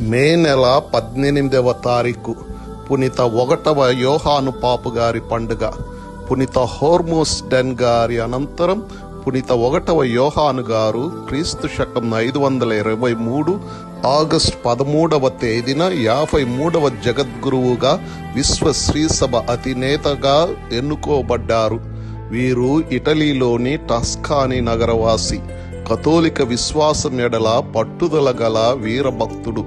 మే నెల పద్దెనిమిదవ తారీఖు పునీత ఒకటవ యోహాను పాపు గారి పండుగ. పునీత హోర్మోస్ డెన్ గారి అనంతరం పునీత ఒకటవ యోహాను గారు క్రీస్తు శకం ఐదు వందల ఇరవై మూడు ఆగస్ట్ పదమూడవ తేదీన యాభై మూడవ జగద్గురువుగా విశ్వ శ్రీసభ అధినేతగా ఎన్నుకోబడ్డారు. వీరు ఇటలీలోని టస్కానీ నగరవాసి. కథోలిక విశ్వాసం ఎడల పట్టుదల గల వీరభక్తుడు.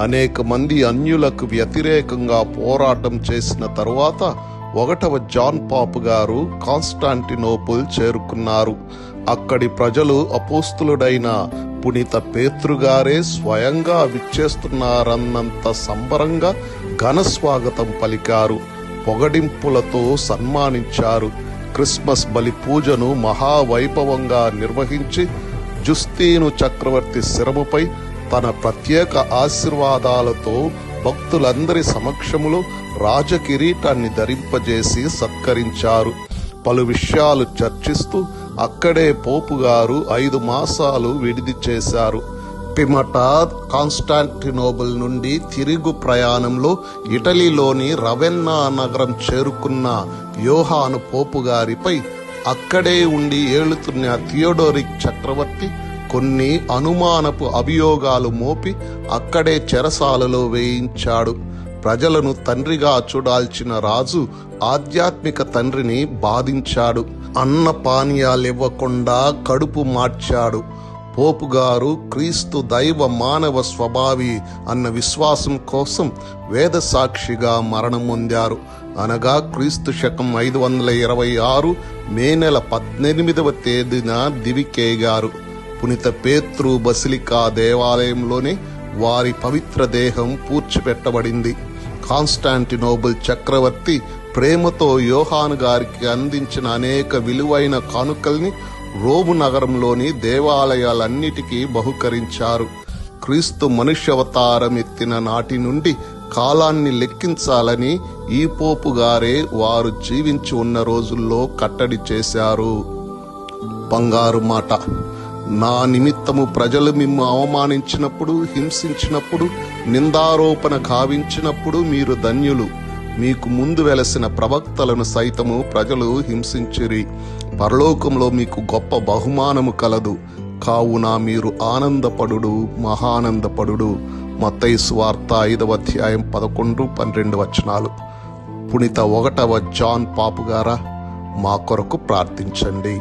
అనేక మంది అన్యులకు వ్యతిరేకంగా పోరాటం చేసిన తరువాత ఒకటవ జాన్ పాప్ గారు కాన్స్టాంటినోపుల్ చేరుకున్నారు. అక్కడి ప్రజలు అపోస్తులుడైన పునీత పేతృగారే స్వయంగా విచ్చేస్తున్నారన్నంత సంబరంగా ఘన స్వాగతం పలికారు. పొగడింపులతో సన్మానించారు. క్రిస్మస్ బలి పూజను మహావైభవంగా నిర్వహించి జుస్తీను చక్రవర్తి శిరముపై తన ప్రత్యేక ఆశీర్వాదాలతో భక్తులందరి సమక్షములో రాజకిరీటాన్ని ధరింపజేసి సత్కరించారు. పలు విషయాలు చర్చిస్తూ అక్కడే పోపు గారు ఐదు మాసాలు విడిది చేశారు. పిమట కాన్స్టాంటినోబుల్ నుండి తిరుగు ప్రయాణంలో ఇటలీలోని రవెన్నా నగరం చేరుకున్న యోహాను పోపు గారిపై అక్కడే ఉండి ఏలుతున్న థియోడోరిక్ చక్రవర్తి కొన్ని అనుమానపు అభియోగాలు మోపి అక్కడే చెరసాలలో వేయించాడు. ప్రజలను తండ్రిగా చూడాల్చిన రాజు ఆధ్యాత్మిక తండ్రిని బాధించాడు. అన్న పానీయాలివ్వకుండా కడుపు మార్చాడు. పోపు గారు క్రీస్తు దైవ మానవ స్వభావి అన్న విశ్వాసం కోసం వేద సాక్షిగా మరణం పొందారు. అనగా క్రీస్తు శకం ఐదు వందల ఇరవై ఆరు మే నెల పద్దెనిమిదవ తేదీన దివికేగారు. పునిత పేతృ బసిలికా దేవాలయంలోనే వారి పవిత్ర దేహం పూడ్చిపెట్టబడింది. కాన్స్టాంటినోబుల్ చక్రవర్తి ప్రేమతో యోహాను గారికి అందించిన అనేక విలువైన కానుకల్ని రోము నగరంలోని దేవాలయాలన్నిటికీ బహుకరించారు. క్రీస్తు మనుష్యవతారం ఎత్తిన నాటి నుండి కాలాన్ని లెక్కించాలని ఈ పోపు గారే వారు జీవించి ఉన్న రోజుల్లో కట్టడి చేశారు. బంగారు మాట. నా నిమిత్తము ప్రజలు మిమ్ము అవమానించినప్పుడు హింసించినప్పుడు నిందారోపణ కావించినప్పుడు మీరు ధన్యులు. మీకు ముందు వెలసిన ప్రవక్తలను సైతము ప్రజలు హింసించిరి. పరలోకంలో మీకు గొప్ప బహుమానము కలదు. కావున మీరు ఆనందపడుడు మహానందపడుడు. మత్తయి వార్త ఐదవ అధ్యాయం పదకొండు పన్నెండు వచనాలు. పునీత ఒకటవ జాన్ పాపుగారా మా కొరకు ప్రార్థించండి.